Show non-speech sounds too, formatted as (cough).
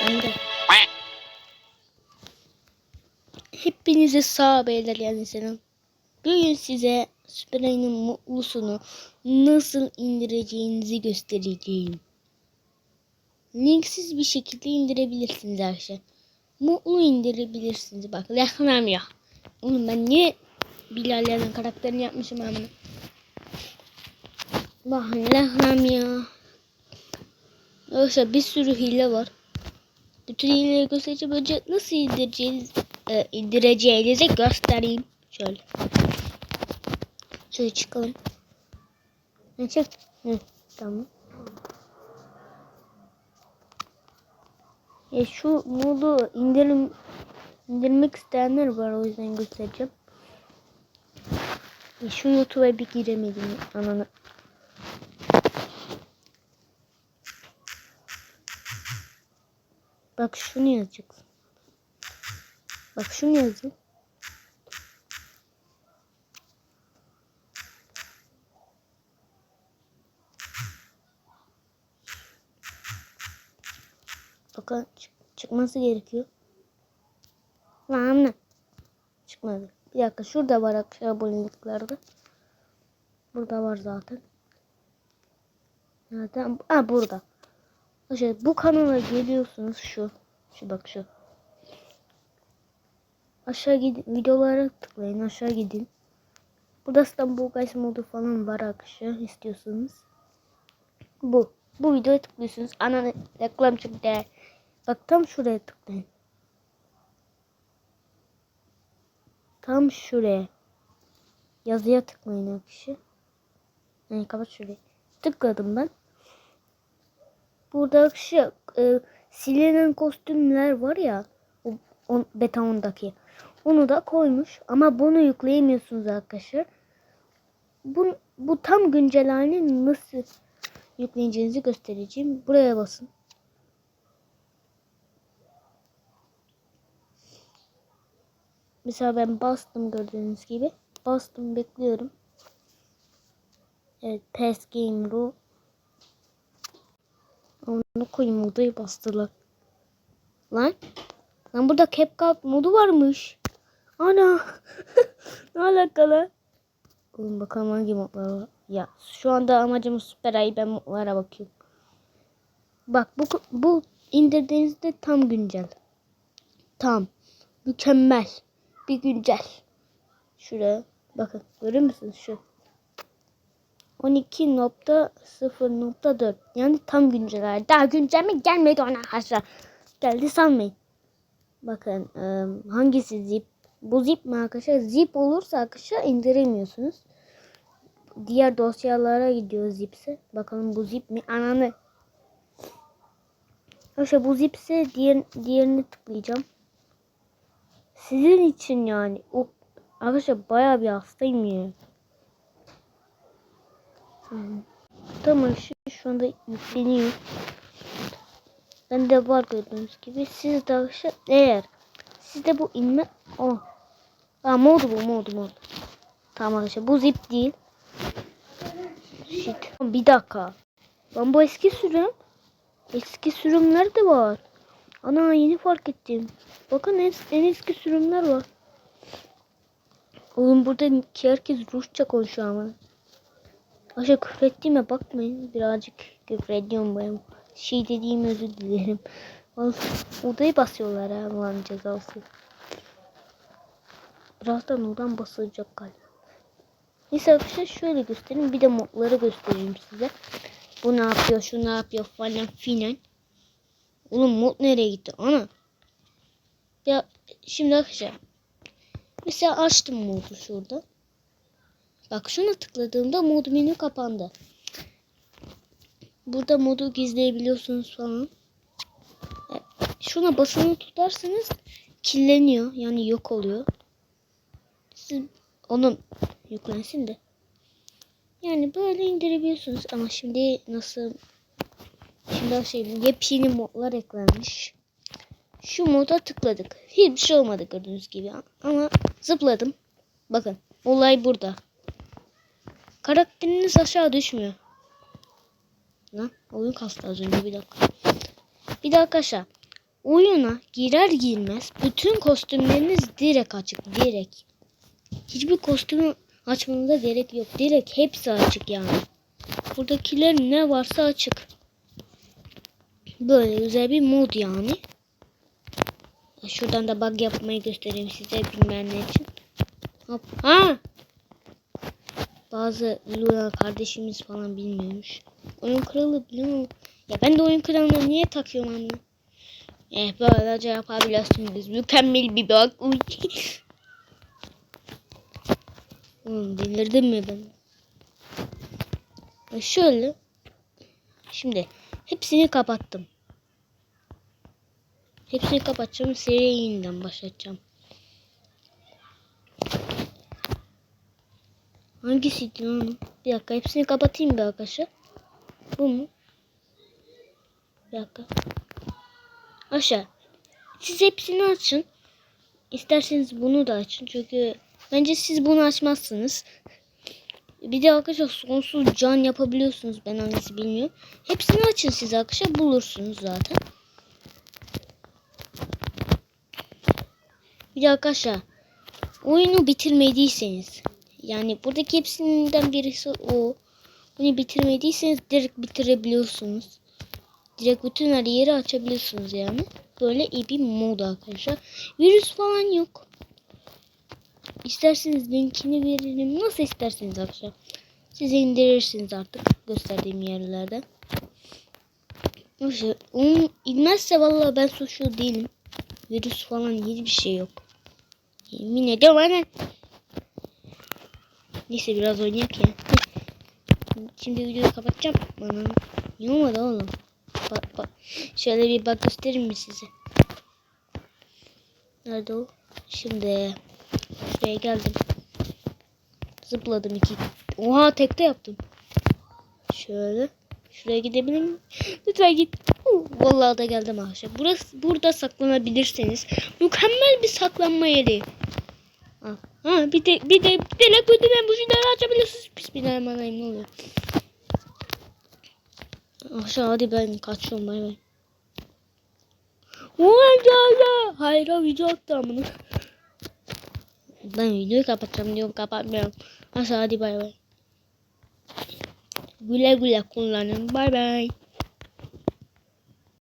Ben de. Hepinize sağ beyler yani selam. Bugün size Süper Ayı'nın mutlusunu nasıl indireceğinizi göstereceğim. Linksiz bir şekilde indirebilirsiniz arkadaşlar. Mutlu indirebilirsiniz. Bak reklam ya. Oğlum ben niye Bilal'lerin karakterini yapmışım ben bunu. Bak reklam ya. Arkadaşlar bir sürü hile var. Bütün hileleri göstereceğim. Önce nasıl indireceğiniz, e, indireceğinizi göstereyim. Şöyle. Şöyle çıkalım. Ne çık? Hı, tamam. Ya şu modu indirim indirmek isteyenler var o yüzden göstereceğim. Ya şu YouTube'a bir giremedim ananı. Bak şunu yazacaksın. Bak şunu yazın. Bakın çık- çıkması gerekiyor. Lan çıkmadı. Bir dakika şurada var aboneliklerde. Burada var zaten. Zaten ha burada. Arkadaşlar bu kanala geliyorsunuz şu. Şu bak şu. Aşağı gidin. Videolara tıklayın. Aşağı gidin. Burada İstanbul Guys modu falan var arkadaşlar istiyorsanız. Bu. Bu videoya tıklıyorsunuz. Ana reklam çıktı. Bak tam şuraya tıklayın. Tam şuraya. Yazıya tıklayın arkadaşlar. Yani kapat şurayı. Tıkladım ben. Burada şey e, silinen kostümler var ya o, o beta 10'daki. Onu da koymuş ama bunu yükleyemiyorsunuz arkadaşlar. Bu, bu tam güncel halini nasıl yükleyeceğinizi göstereceğim. Buraya basın. Mesela ben bastım gördüğünüz gibi. Bastım bekliyorum. Evet PES Game Ru onu koyayım odayı bastılar. Lan. Lan burada CapCut modu varmış. Ana. (laughs) ne alakalı? Oğlum bakalım hangi modlar var. Ya şu anda amacımız süper ay ben modlara bakıyorum. Bak bu bu indirdiğinizde tam güncel. Tam. Mükemmel. Bir güncel. Şuraya bakın görüyor musunuz şu? 12.0.4 yani tam güncel. Daha güncel mi gelmedi ona arkadaşlar. Geldi sanmayın. Bakın ıı, hangisi zip? Bu zip mi arkadaşlar? Zip olursa arkadaşlar indiremiyorsunuz. Diğer dosyalara gidiyor zipse. Bakalım bu zip mi? Ananı. Arkadaşlar bu zipse diğer, diğerini tıklayacağım. Sizin için yani. O, arkadaşlar bayağı bir hastayım ya. Tamam şu, şu anda yükleniyor. Bende var gördüğünüz gibi. Siz de arkadaşlar eğer sizde bu inme o. Oh. Aa modu bu modu modu. Tamam arkadaşlar bu zip değil. Shit. Bir dakika. Ben bu eski sürüm. Eski sürümler de var. Ana yeni fark ettim. Bakın en, en eski sürümler var. Oğlum burada herkes Rusça konuşuyor ama. Aşağı küfrettiğime bakmayın. Birazcık küfrediyorum ben. Şey dediğim özür dilerim. Odayı basıyorlar ha Allah'ın cezası. Birazdan odan basılacak galiba. Neyse arkadaşlar şöyle göstereyim. Bir de modları göstereyim size. Bu ne yapıyor, şu ne yapıyor falan filan. Oğlum mod nereye gitti? Ana. Ya şimdi arkadaşlar. Mesela açtım modu şurada. Bak şuna tıkladığımda mod menü kapandı. Burada modu gizleyebiliyorsunuz falan. Şuna basılı tutarsanız kirleniyor. Yani yok oluyor. Siz onun yüklensin de. Yani böyle indirebiliyorsunuz ama şimdi nasıl şimdi şey yepyeni modlar eklenmiş. Şu moda tıkladık. Hiçbir şey olmadı gördüğünüz gibi ama zıpladım. Bakın olay burada. Karakteriniz aşağı düşmüyor. Lan oyun kastı az önce bir dakika. Bir dakika aşağı. oyuna girer girmez bütün kostümleriniz direkt açık. Direkt. Hiçbir kostümü açmanıza gerek yok. Direkt hepsi açık yani. Buradakiler ne varsa açık. Böyle güzel bir mod yani. Şuradan da bug yapmayı göstereyim size bilmeyenler için. Hop. Ha! Bazı Luna kardeşimiz falan bilmiyormuş. Oyun kralı biliyor? Ya ben de oyun kralını niye takıyorum anne? Eh böylece yapabilirsiniz. Mükemmel bir. Uy. (laughs) Oğlum delirdim mi ben? Ya şöyle. Şimdi hepsini kapattım. Hepsini kapatacağım. Seriye yeniden başlatacağım. Hangisiydi lan? Bir dakika hepsini kapatayım bir arkadaşlar. Bu mu? Bir dakika. Aşağı. Siz hepsini açın. İsterseniz bunu da açın. Çünkü bence siz bunu açmazsınız. Bir de arkadaşlar sonsuz can yapabiliyorsunuz. Ben hangisi bilmiyorum. Hepsini açın siz arkadaşlar bulursunuz zaten. Bir de arkadaşlar oyunu bitirmediyseniz yani buradaki hepsinden birisi o. Bunu bitirmediyseniz direkt bitirebiliyorsunuz. Direkt bütün her yeri açabiliyorsunuz yani. Böyle iyi bir mod arkadaşlar. Virüs falan yok. İsterseniz linkini veririm. Nasıl isterseniz arkadaşlar. Siz indirirsiniz artık gösterdiğim yerlerden. Neyse, onun inmezse vallahi ben suçlu değilim. Virüs falan hiçbir şey yok. Yemin ediyorum anne. Neyse biraz oynayak ya. Şimdi videoyu kapatacağım. Bana ne olmadı oğlum? Bak bak. Şöyle bir bak göstereyim mi size? Nerede o? Şimdi şuraya geldim. Zıpladım iki. Oha tekte yaptım. Şöyle. Şuraya gidebilir miyim? (gasps) Lütfen git. Vallahi da geldim arkadaşlar. Burası burada saklanabilirsiniz. Mükemmel bir saklanma yeri. Ha, bir de bir de bir de lakudinen bu şeyleri açabilirsiniz. Bismillahirrahmanirrahim ne oluyor? Aşağı hadi ben kaçıyorum bay bay. Vay canına. Hayır video attı amına. Ben videoyu kapatacağım diyorum kapatmıyorum. Aşağı hadi bay bay. Güle güle kullanın bay bay.